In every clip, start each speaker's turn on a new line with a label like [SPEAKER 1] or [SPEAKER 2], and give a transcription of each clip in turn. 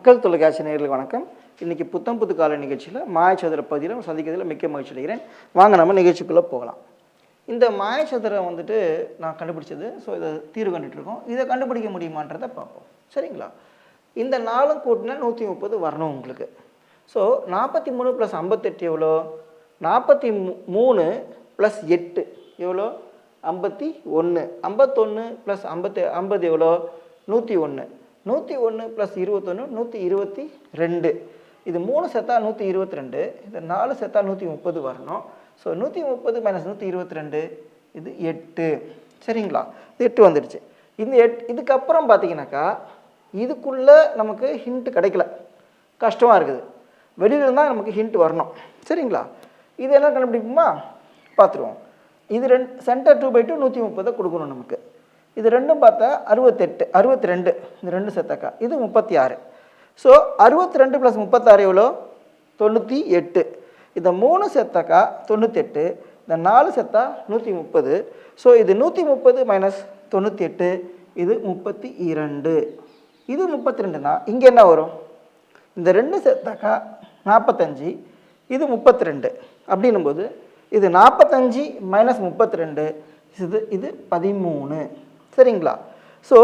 [SPEAKER 1] மக்கள் தொலைக்காட்சி நேர்களுக்கு வணக்கம். இன்னைக்கு புத்தம் புது கால நிகழ்ச்சியில் மாயச்சதுர பகுதியில் சந்திக்கிறதுல மிக்க மகிழ்ச்சி அடைகிறேன். வாங்க நம்ம நிகழ்ச்சிக்குள்ளே போகலாம். இந்த மாயச்சதுரம் வந்துட்டு நான் கண்டுபிடிச்சது ஸோ இதை தீர்வு கண்டுட்ருக்கோம் இதை கண்டுபிடிக்க முடியுமான்றதை பார்ப்போம். சரிங்களா? இந்த நாலும் கூட்டினா நூற்றி முப்பது வரணும் உங்களுக்கு. ஸோ நாற்பத்தி மூணு ப்ளஸ் ஐம்பத்தெட்டு எவ்வளோ? நாற்பத்தி மூணு ப்ளஸ் எட்டு எவ்வளோ? ஐம்பத்தி ஒன்று ஐம்பத்தொன்று ப்ளஸ் ஐம்பத்து ஐம்பது எவ்வளோ? நூற்றி ஒன்று நூற்றி ஒன்று ப்ளஸ் இருபத்தொன்று நூற்றி இருபத்தி ரெண்டு. இது மூணு செத்தா நூற்றி இருபத்தி ரெண்டு இது நாலு செத்தா நூற்றி முப்பது வரணும். ஸோ நூற்றி முப்பது மைனஸ் நூற்றி இருபத்தி ரெண்டு இது எட்டு. சரிங்களா? இது எட்டு வந்துடுச்சு. இந்த எட் இதுக்கப்புறம் பார்த்தீங்கன்னாக்கா இதுக்குள்ளே நமக்கு ஹிண்ட்டு கிடைக்கல. கஷ்டமாக இருக்குது. வெளியில இருந்தால் நமக்கு ஹிண்ட் வரணும். சரிங்களா? இது என்ன கண்டுபிடிக்குமா பார்த்துருவோம். இது ரெண்டு சென்டர் டூ பை டூ நூற்றி முப்பதை கொடுக்கணும் நமக்கு. இது ரெண்டும் பார்த்தா அறுபத்தெட்டு அறுபத்தி ரெண்டு இந்த ரெண்டு செத்தக்கா இது முப்பத்தி ஆறு ஸோ அறுபத்தி ரெண்டு ப்ளஸ் முப்பத்தாறு எவ்வளோ? தொண்ணூற்றி எட்டு. இந்த மூணு செத்தாக்கா தொண்ணூற்றெட்டு இந்த நாலு செத்தா நூற்றி முப்பது. ஸோ இது நூற்றி முப்பது மைனஸ் தொண்ணூற்றி எட்டு இது முப்பத்தி இரண்டு. இது முப்பத்தி ரெண்டுனா இங்கே என்ன வரும்? இந்த ரெண்டு சேர்த்தாக்கா நாற்பத்தஞ்சு இது முப்பத்தி ரெண்டு அப்படின்னும்போது இது நாற்பத்தஞ்சு மைனஸ் முப்பத்தி ரெண்டு இது இது பதிமூணு. சரிங்களா? ஸோ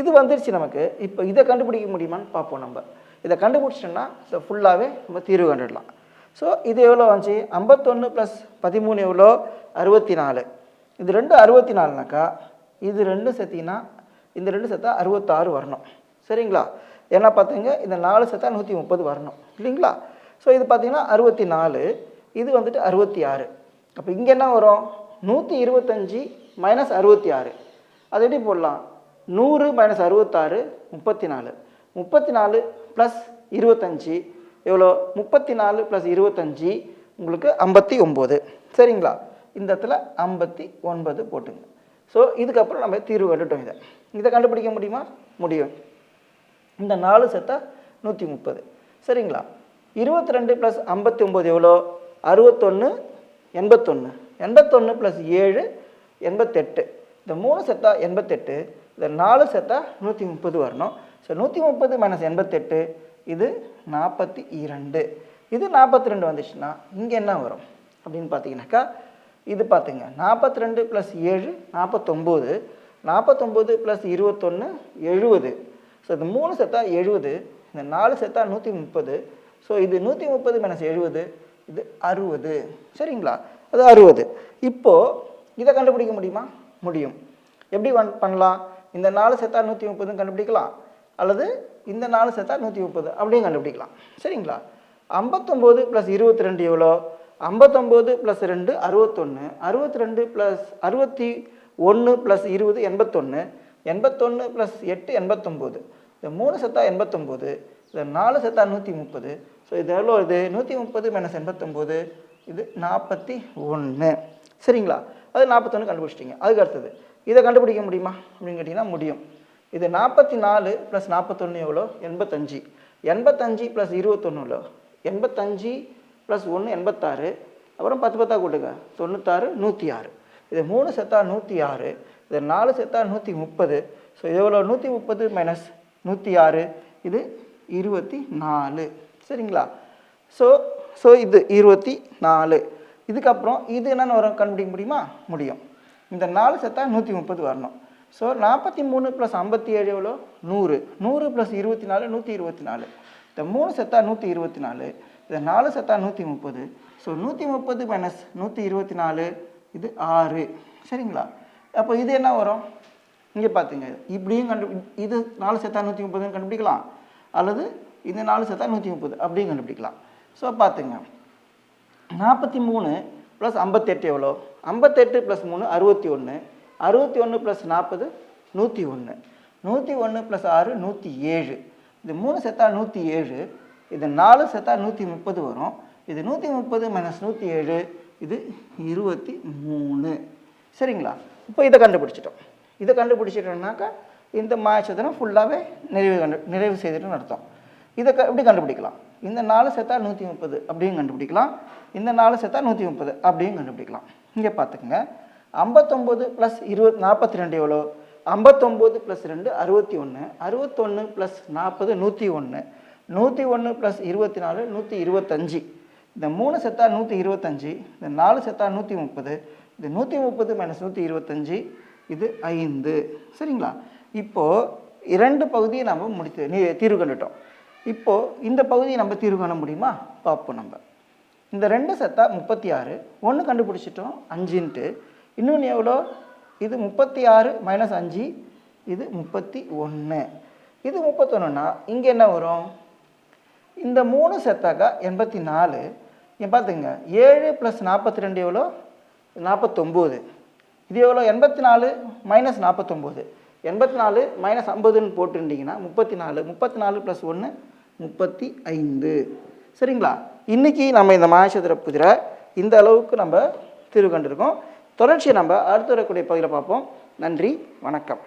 [SPEAKER 1] இது வந்துருச்சு நமக்கு. இப்போ இதை கண்டுபிடிக்க முடியுமான்னு பார்ப்போம் நம்ம. இதை கண்டுபிடிச்சிட்டோம்னா ஸோ ஃபுல்லாகவே நம்ம தீர்வு கண்டுடலாம். ஸோ இது எவ்வளோ வந்துச்சு? ஐம்பத்தொன்று ப்ளஸ் பதிமூணு எவ்வளோ? அறுபத்தி நாலு இது ரெண்டு அறுபத்தி நாலுனாக்கா இது ரெண்டும் சேர்த்திங்கன்னா இந்த ரெண்டு சேர்த்தா அறுபத்தாறு வரணும். சரிங்களா? ஏன்னா பார்த்தீங்க இந்த நாலு சேர்த்தா நூற்றி முப்பது வரணும். இல்லைங்களா? ஸோ இது பார்த்தீங்கன்னா அறுபத்தி நாலு இது வந்துட்டு அறுபத்தி ஆறு அப்போ இங்கே என்ன வரும்? நூற்றி இருபத்தஞ்சி மைனஸ் அறுபத்தி ஆறு அது எப்படி போடலாம்? நூறு மைனஸ் அறுபத்தாறு முப்பத்தி நாலு முப்பத்தி நாலு ப்ளஸ் இருபத்தஞ்சி. எவ்வளோ? முப்பத்தி நாலு ப்ளஸ் இருபத்தஞ்சி உங்களுக்கு ஐம்பத்தி ஒம்பது. சரிங்களா? இந்த இடத்துல ஐம்பத்தி ஒன்பது போட்டுங்க. ஸோ இதுக்கப்புறம் நம்ம தீர்வு கண்டுட்டோம் இதை. இதை கண்டுபிடிக்க முடியுமா? முடியும். இந்த நாலு செத்தா நூற்றி முப்பது. சரிங்களா? இருபத்தி ரெண்டு ப்ளஸ் ஐம்பத்தி ஒம்பது எவ்வளோ? அறுபத்தொன்று எண்பத்தொன்று எண்பத்தொன்று ப்ளஸ் ஏழு எண்பத்தெட்டு. இந்த மூணு செத்தா எண்பத்தெட்டு இந்த நாலு செத்தா நூற்றி முப்பது வரணும். ஸோ நூற்றி முப்பது மைனஸ் எண்பத்தெட்டு இது நாற்பத்தி இரண்டு. இது நாற்பத்தி ரெண்டு வந்துச்சுன்னா இங்கே என்ன வரும்? அப்படின்னு பார்த்தீங்கன்னாக்கா இது பார்த்துங்க. நாற்பத்தி ரெண்டு ப்ளஸ் ஏழு நாற்பத்தொம்போது நாற்பத்தொம்போது ப்ளஸ் இருபத்தொன்று எழுபது. ஸோ இது மூணு செத்தா எழுபது இந்த நாலு செத்தா நூற்றி முப்பது. ஸோ இது நூற்றி முப்பது மைனஸ் எழுபது இது அறுபது. சரிங்களா? அது அறுபது. இப்போது இதை கண்டுபிடிக்க முடியுமா? முடியும். எப்படி பண்ணலாம்? இந்த நாலு செத்தா நூற்றி முப்பதுன்னு கண்டுபிடிக்கலாம். அல்லது இந்த நாலு செத்தா நூற்றி முப்பது அப்படியும் கண்டுபிடிக்கலாம். சரிங்களா? ஐம்பத்தொம்போது ப்ளஸ் இருபத்தி ரெண்டு எவ்வளோ? ஐம்பத்தொம்போது ப்ளஸ் ரெண்டு அறுபத்தொன்று அறுபத்தி ரெண்டு ப்ளஸ் அறுபத்தி ஒன்று ப்ளஸ் இருபது எண்பத்தொன்று எண்பத்தொன்று ப்ளஸ் எட்டு எண்பத்தொம்போது. இந்த மூணு செத்தா எண்பத்தொம்போது. இந்த நாலு செத்தா நூற்றி முப்பது. ஸோ இது எவ்வளோ இது? நூற்றி முப்பது மைனஸ் எண்பத்தொம்போது. இது நாற்பத்தி ஒன்று சரிங்களா? அது நாற்பத்தொன்று கண்டுபிடிச்சிட்டிங்க. அதுக்கு அடுத்தது இதை கண்டுபிடிக்க முடியுமா? அப்படின்னு கேட்டிங்கன்னா முடியும். இது நாற்பத்தி நாலு ப்ளஸ் நாற்பத்தொன்று எவ்வளோ? எண்பத்தஞ்சு. எண்பத்தஞ்சு ப்ளஸ் இருபத்தொன்று எவ்வளோ? எண்பத்தஞ்சு ப்ளஸ் ஒன்று எண்பத்தாறு. அப்புறம் பத்து பத்தா கூட்டுங்க. தொண்ணூத்தாறு நூற்றி ஆறு இது மூணு செத்தா நூற்றி ஆறு இது நாலு செத்தா நூற்றி முப்பது ஸோ இது எவ்வளோ? நூற்றி முப்பது மைனஸ் நூற்றி ஆறு இது இருபத்தி நாலு சரிங்களா? ஸோ ஸோ இது இருபத்தி நாலு இதுக்கப்புறம் இது என்னென்னு வரும் கண்டுபிடிக்க முடியுமா? முடியும். இந்த நாலு செத்தா நூற்றி முப்பது வரணும். ஸோ நாற்பத்தி மூணு ப்ளஸ் ஐம்பத்தி ஏழு எவ்வளோ? நூறு. நூறு ப்ளஸ் இருபத்தி நாலு நூற்றி இருபத்தி நாலு. இந்த மூணு செத்தா நூற்றி இருபத்தி நாலு. இந்த நாலு செத்தா நூற்றி முப்பது. ஸோ நூற்றி முப்பது மைனஸ் நூற்றி இருபத்தி நாலு இது ஆறு. சரிங்களா? அப்போ இது என்ன வரும்? இங்கே பார்த்துங்க இப்படியும் கண்டு இது நாலு செத்தா நூற்றி முப்பதுன்னு கண்டுபிடிக்கலாம். அல்லது இந்த நாலு செத்தா நூற்றி முப்பது அப்படியும் கண்டுபிடிக்கலாம். ஸோ பார்த்துங்க நாற்பத்தி மூணு ப்ளஸ் ஐம்பத்தெட்டு எவ்வளோ? ஐம்பத்தெட்டு ப்ளஸ் மூணு அறுபத்தி ஒன்று. அறுபத்தி ஒன்று ப்ளஸ் நாற்பது நூற்றி ஒன்று. நூற்றி ஒன்று ப்ளஸ் ஆறு நூற்றி ஏழு. இது மூணு செத்தா நூற்றி ஏழு. இது நாலு செத்தா நூற்றி முப்பது வரும். இது நூற்றி முப்பது மைனஸ் நூற்றி ஏழு. இது இருபத்தி மூணு. சரிங்களா? இப்போ இதை கண்டுபிடிச்சிட்டோம். இதை கண்டுபிடிச்சிட்டோம்னாக்கா இந்த மாயச்சதுரம் ஃபுல்லாகவே நிறைவு கண்டு நிறைவு செய்துட்டு நடத்தும் இதை க எப்படி கண்டுபிடிக்கலாம். இந்த நாலு செத்தா நூற்றி முப்பது அப்படியும் கண்டுபிடிக்கலாம். இந்த நாலு செத்தா நூற்றி முப்பது அப்படியும் கண்டுபிடிக்கலாம். இங்கே பார்த்துக்கோங்க ஐம்பத்தொம்போது ப்ளஸ் இருபத் நாற்பத்தி ரெண்டு எவ்வளோ ஐம்பத்தொம்போது ப்ளஸ் ரெண்டு அறுபத்தி ஒன்று அறுபத்தொன்று ப்ளஸ் நாற்பது நூற்றி ஒன்று நூற்றி ஒன்று ப்ளஸ் இருபத்தி நாலு நூற்றி இருபத்தஞ்சி இந்த மூணு செத்தா நூற்றி இருபத்தஞ்சி இந்த நாலு செத்தா நூற்றி முப்பது இந்த நூற்றி முப்பது மைனஸ் நூற்றி இருபத்தஞ்சி இது ஐந்து. சரிங்களா? இப்போது இரண்டு பகுதியை நாம் முடித்து நீ தீர்வு கண்டுட்டோம். இப்போது இந்த பகுதியை நம்ம தீர்வு காண முடியுமா? பார்ப்போம் நம்ம. இந்த ரெண்டு செத்தா முப்பத்தி ஆறு ஒன்று கண்டுபிடிச்சிட்டோம் அஞ்சுன்ட்டு. இன்னொன்று எவ்வளோ? இது முப்பத்தி ஆறு மைனஸ் அஞ்சு இது முப்பத்தி ஒன்று இது முப்பத்தொன்றுனா இங்கே என்ன வரும்? இந்த மூணு செத்தாக்கா எண்பத்தி நாலு இங்கே பார்த்துங்க ஏழு ப்ளஸ் நாற்பத்தி ரெண்டு எவ்வளோ? நாற்பத்தொம்போது. இது எவ்வளோ? எண்பத்தி நாலு மைனஸ் நாற்பத்தொம்போது. எண்பத்தி நாலு மைனஸ் ஐம்பதுன்னு போட்டுருந்தீங்கன்னா முப்பத்தி நாலு முப்பத்தி நாலு ப்ளஸ் ஒன்று முப்பத்தி ஐந்து. சரிங்களா? இன்றைக்கி நம்ம இந்த மாயசதுர புதிரை இந்த அளவுக்கு நம்ம தீர்வு கண்டிருக்கோம். தொடர்ச்சியை நம்ம அடுத்து வரக்கூடிய பகுதியில் பார்ப்போம். நன்றி வணக்கம்.